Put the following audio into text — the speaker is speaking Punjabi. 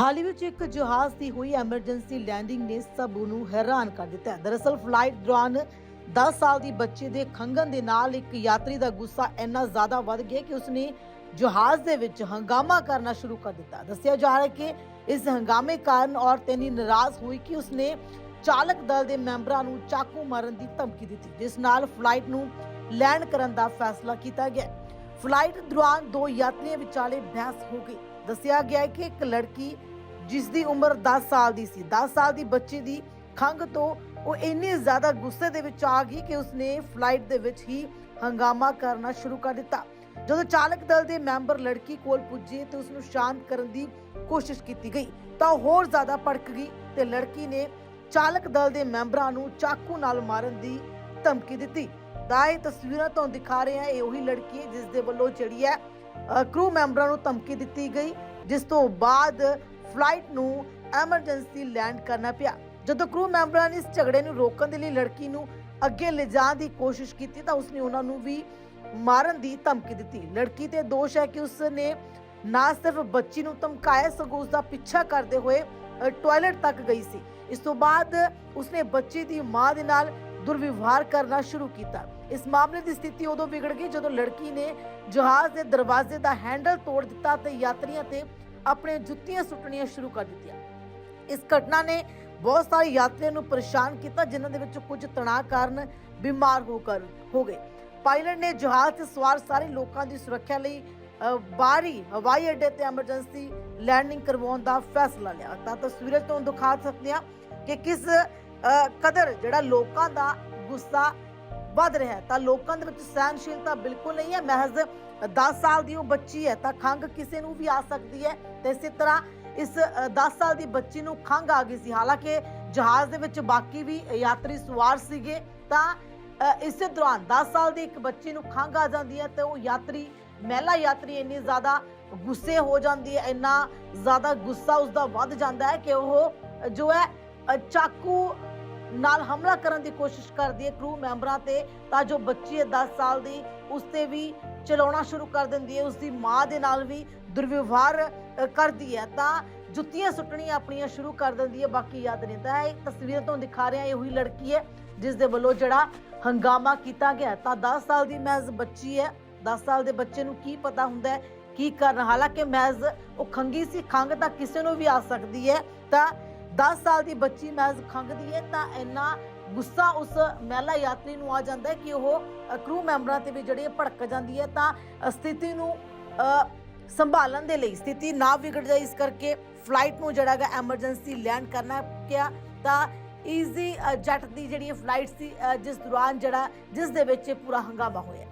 ਹਾਲ ਹੀ ਵਿੱਚ ਇੱਕ ਜਹਾਜ਼ ਦੀ ਹੋਈ ਐਮਰਜੈਂਸੀ ਲੈਂਡਿੰਗ ਨੇ ਸਭ ਨੂੰ ਹੈਰਾਨ ਕਰ ਦਿੱਤਾ ਦਰਅਸਲ, ਫਲਾਈਟ ਦੌਰਾਨ 10 ਸਾਲ ਦੀ ਬੱਚੀ ਦੇ ਖੰਗਣ ਦੇ ਨਾਲ ਇੱਕ ਯਾਤਰੀ ਦਾ ਗੁੱਸਾ ਇੰਨਾ ਜ਼ਿਆਦਾ ਵੱਧ ਗਿਆ ਕਿ ਉਸਨੇ ਜਹਾਜ਼ ਦੇ ਵਿੱਚ ਹੰਗਾਮਾ ਕਰਨਾ ਸ਼ੁਰੂ ਕਰ ਦਿੱਤਾ। ਦੱਸਿਆ ਜਾ ਰਿਹਾ ਕਿ ਇਸ ਹੰਗਾਮੇ ਕਾਰਨ ਔਰਤ ਇੰਨੀ ਨਾਰਾਜ਼ ਹੋਈ ਕਿ ਉਸਨੇ ਚਾਲਕ ਦਲ ਦੇ ਮੈਂਬਰਾਂ ਨੂੰ ਚਾਕੂ ਮਾਰਨ ਦੀ ਧਮਕੀ ਦਿੱਤੀ, ਜਿਸ ਨਾਲ ਫਲਾਈਟ ਨੂੰ ਲੈਂਡ ਕਰਨ ਦਾ ਫੈਸਲਾ ਕੀਤਾ ਗਿਆ। ਫਲਾਈਟ ਦੌਰਾਨ ਦੋ ਯਾਤਰੀਆਂ ਵਿਚਾਲੇ ਬਹਿਸ ਹੋ ਗਈ। ਦੱਸਿਆ ਗਿਆ ਹੈ ਕਿ ਇੱਕ ਲੜਕੀ ਜਿਸ ਦੀ ਉਮਰ 10 ਸਾਲ ਦੀ ਸੀ 10 ਸਾਲ ਦੀ ਬੱਚੀ ਦੀ ਖੰਗ ਤੋਂ ਉਹ ਇੰਨੀ ਜ਼ਿਆਦਾ ਗੁੱਸੇ ਦੇ ਵਿੱਚ ਆ ਗਈ ਕਿ ਉਸਨੇ ਫਲਾਈਟ ਦੇ ਵਿੱਚ ਹੀ ਹੰਗਾਮਾ ਕਰਨਾ ਸ਼ੁਰੂ ਕਰ ਦਿੱਤਾ। ਜਦੋਂ ਚਾਲਕ ਦਲ ਦੇ ਮੈਂਬਰ ਲੜਕੀ ਕੋਲ ਪੁੱਜੇ ਤੇ ਉਸ ਨੂੰ ਸ਼ਾਂਤ ਕਰਨ ਦੀ ਕੋਸ਼ਿਸ਼ ਕੀਤੀ ਗਈ, ਤਾਂ ਉਹ ਹੋਰ ਜ਼ਿਆਦਾ ਭੜਕ ਗਈ ਤੇ ਲੜਕੀ ਨੇ ਚਾਲਕ ਦਲ ਦੇ ਮੈਂਬਰਾਂ ਨੂੰ ਚਾਕੂ ਨਾਲ ਮਾਰਨ ਦੀ ਧਮਕੀ ਦਿੱਤੀ। ਤਾਂ ਇਹ ਤਸਵੀਰਾਂ ਤੋਂ ਦਿਖਾ ਰਹੇ ਆ ਇਹ ਉਹੀ ਲੜਕੀ ਹੈ ਜਿਸ ਦੇ ਵੱਲੋਂ ਜਿਹੜੀ ਹੈ ਕਰੂ ਮੈਂਬਰਾਂ ਨੂੰ ਧਮਕੀ ਦਿੱਤੀ ਗਈ, ਜਿਸ ਤੋਂ ਬਾਅਦ ਫਲਾਈਟ ਨੂੰ ਐਮਰਜੈਂਸੀ ਲੈਂਡ ਕਰਨਾ ਪਿਆ। ਜਦੋਂ ਕਰੂ ਮੈਂਬਰਾਂ ਨੇ ਇਸ ਝਗੜੇ ਨੂੰ ਰੋਕਣ ਦੇ ਲਈ ਲੜਕੀ ਨੂੰ ਅੱਗੇ ਲਿਜਾਣ ਦੀ ਕੋਸ਼ਿਸ਼ ਕੀਤੀ, ਤਾਂ ਉਸਨੇ ਉਹਨਾਂ ਨੂੰ ਵੀ ਮਾਰਨ ਦੀ ਧਮਕੀ ਦਿੱਤੀ। ਲੜਕੀ ਤੇ ਦੋਸ਼ ਹੈ ਕਿ ਉਸਨੇ ਨਾ ਸਿਰਫ ਬੱਚੀ ਨੂੰ ਧਮਕਾਇਆ, ਸਗੋਂ ਉਸ ਦਾ ਪਿੱਛਾ ਕਰਦੇ ਹੋਏ ਟਾਇਲਟ ਤੱਕ ਗਈ ਸੀ। ਇਸ ਤੋਂ ਬਾਅਦ ਉਸਨੇ ਬੱਚੀ ਦੀ ਮਾਂ ਦੇ ਨਾਲ ਦੁਰਵਿਵਹਾਰ ਕਰਨਾ ਸ਼ੁਰੂ ਕੀਤਾ। ਇਸ ਮਾਮਲੇ ਦੀ ਸਥਿਤੀ ਉਦੋਂ ਵਿਗੜ ਗਈ ਜਦੋਂ ਲੜਕੀ ਨੇ ਜਹਾਜ਼ ਦੇ ਦਰਵਾਜ਼ੇ ਦਾ ਹੈਂਡਲ ਤੋੜ ਦਿੱਤਾ ਤੇ ਯਾਤਰੀਆਂ ਤੇ ਆਪਣੇ ਜੁੱਤੀਆਂ ਸੁੱਟਣੀਆਂ ਸ਼ੁਰੂ ਕਰ ਦਿੱਤੀਆਂ। ਇਸ ਘਟਨਾ ਨੇ ਬਹੁਤ ਸਾਰੇ ਯਾਤਰੀਆਂ ਨੂੰ ਪਰੇਸ਼ਾਨ ਕੀਤਾ ਜਿਨ੍ਹਾਂ ਦੇ ਵਿੱਚ ਕੁਝ ਤਣਾਅ ਕਾਰਨ ਬਿਮਾਰ ਹੋ ਕਰ ਹੋ ਗਏ। ਪਾਇਲਟ ਨੇ ਜਹਾਜ਼ 'ਤੇ ਸਵਾਰ ਸਾਰੇ ਲੋਕਾਂ ਦੀ ਸੁਰੱਖਿਆ ਲਈ ਅ, ਬਾਹਰੀ ਹਵਾਈ ਅੱਡੇ ਤੇ ਐਮਰਜੈਂਸੀ ਲੈਂਡਿੰਗ ਕਰਵਾਉਣ ਦਾ ਫੈਸਲਾ ਲਿਆ। ਤਾਂ ਤਸਵੀਰਾਂ ਤੋਂ ਦਿਖਾ ਸਕਦੇ ਹਾਂ ਕਿ ਕਿਸ ਕਦਰ, ਜਿਹੜਾ ਲੋਕਾਂ ਦਾ ਗੁੱਸਾ ਵੱਧ ਰਿਹਾ ਹੈ, ਤਾਂ ਲੋਕਾਂ ਦੇ ਵਿੱਚ ਸਹਿਨਸ਼ੀਲਤਾ ਬਿਲਕੁਲ ਨਹੀਂ ਹੈ। ਮਹਿਜ਼ 10 ਸਾਲ ਦੀ ਉਹ ਬੱਚੀ ਹੈ, ਤਾਂ ਖੰਗ ਕਿਸੇ ਨੂੰ ਵੀ ਆ ਸਕਦੀ ਹੈ। ਤੇ ਇਸੇ ਤਰ੍ਹਾਂ ਇਸ 10 ਸਾਲ ਦੀ ਬੱਚੀ ਨੂੰ ਖੰਗ ਆ ਗਈ ਸੀ। ਹਾਲਾਂਕਿ ਜਹਾਜ਼ ਦੇ ਵਿੱਚ ਬਾਕੀ ਵੀ ਯਾਤਰੀ ਸਵਾਰ ਸੀਗੇ, ਤਾਂ ਇਸੇ ਦੌਰਾਨ 10 ਸਾਲ ਦੀ ਇੱਕ ਬੱਚੀ ਨੂੰ ਖੰਗ ਆ ਜਾਂਦੀ ਹੈ ਤੇ ਉਹ ਯਾਤਰੀ, ਮਹਿਲਾ ਯਾਤਰੀ ਇੰਨੀ ਜ਼ਿਆਦਾ ਗੁੱਸੇ ਹੋ ਜਾਂਦੀ ਹੈ, ਇੰਨਾ ਜ਼ਿਆਦਾ ਗੁੱਸਾ ਉਸਦਾ ਵੱਧ ਜਾਂਦਾ ਹੈ ਕਿ ਉਹ ਜੋ ਹੈ ਚਾਕੂ ਨਾਲ ਹਮਲਾ ਕਰਨ ਦੀ ਕੋਸ਼ਿਸ਼ ਕਰਦੀ ਹੈ ਕਰੂ ਮੈਂਬਰਾਂ ਤੇ, ਤਾਂ ਜੋ ਬੱਚੀ ਹੈ 10 ਸਾਲ ਦੀ, ਉਸ ਤੇ ਵੀ ਚਲਾਉਣਾ ਸ਼ੁਰੂ ਕਰ ਦਿੰਦੀ ਹੈ ਉਸ ਦੀ ਮਾਂ ਦੇ ਨਾਲ ਵੀ ਦੁਰਵਿਵਹਾਰ ਕਰਦੀ ਹੈ। ਤਾਂ ਜੁੱਤੀਆਂ ਸੁੱਟਣੀਆਂ ਆਪਣੀਆਂ ਸ਼ੁਰੂ ਕਰ ਦਿੰਦੀ ਹੈ, ਬਾਕੀ ਯਾਦ ਨਹੀਂ ਤਾਂ ਇਹ ਤਸਵੀਰਾਂ ਤੋਂ ਦਿਖਾ ਰਿਹਾ, ਇਹ ਉਹੀ ਲੜਕੀ ਹੈ ਜਿਸ ਦੇ ਵੱਲੋਂ ਜਿਹੜਾ ਹੰਗਾਮਾ ਕੀਤਾ ਗਿਆ ਤਾਂ 10 ਸਾਲ ਦੀ ਮਹਿਜ਼ ਬੱਚੀ ਹੈ 10 ਸਾਲ ਦੇ ਬੱਚੇ ਨੂੰ ਕੀ ਪਤਾ ਹੁੰਦਾ ਹੈ, ਕੀ ਕਰਨਾ। ਹਾਲਾਂਕਿ ਮਹਿਜ਼ ਉਹ ਖੰਗੀ ਸੀ ਖੰਗ ਤਾਂ ਕਿਸੇ ਨੂੰ ਵੀ ਆ ਸਕਦੀ ਹੈ। ਤਾਂ 10 ਸਾਲ ਦੀ ਬੱਚੀ ਮਹਿਜ਼ ਖੰਗਦੀ ਹੈ ਤਾਂ ਇੰਨਾ ਗੁੱਸਾ ਉਸ ਮਹਿਲਾ ਯਾਤਰੀ ਨੂੰ ਆ ਜਾਂਦਾ ਹੈ ਕਿ ਉਹ ਕਰੂ ਮੈਂਬਰਾਂ ਤੇ ਵੀ ਜਿਹੜੀ ਭੜਕ ਜਾਂਦੀ ਹੈ, ਤਾਂ ਸਥਿਤੀ ਨੂੰ ਸੰਭਾਲਣ ਦੇ ਲਈ ਸਥਿਤੀ ਨਾ ਵਿਗੜ ਜਾਏ, ਇਸ ਕਰਕੇ ਫਲਾਈਟ ਨੂੰ ਜਿਹੜਾ ਹੈਗਾ ਐਮਰਜੈਂਸੀ ਲੈਂਡ ਕਰਨਾ ਪਿਆ ਤਾਂ ਈਜ਼ੀ ਜੱਟ ਦੀ ਜਿਹੜੀ ਫਲਾਈਟ ਸੀ ਜਿਸ ਦੌਰਾਨ ਜਿਹੜਾ, ਜਿਸ ਦੇ ਵਿੱਚ ਇਹ ਪੂਰਾ ਹੰਗਾਮਾ ਹੋਇਆ।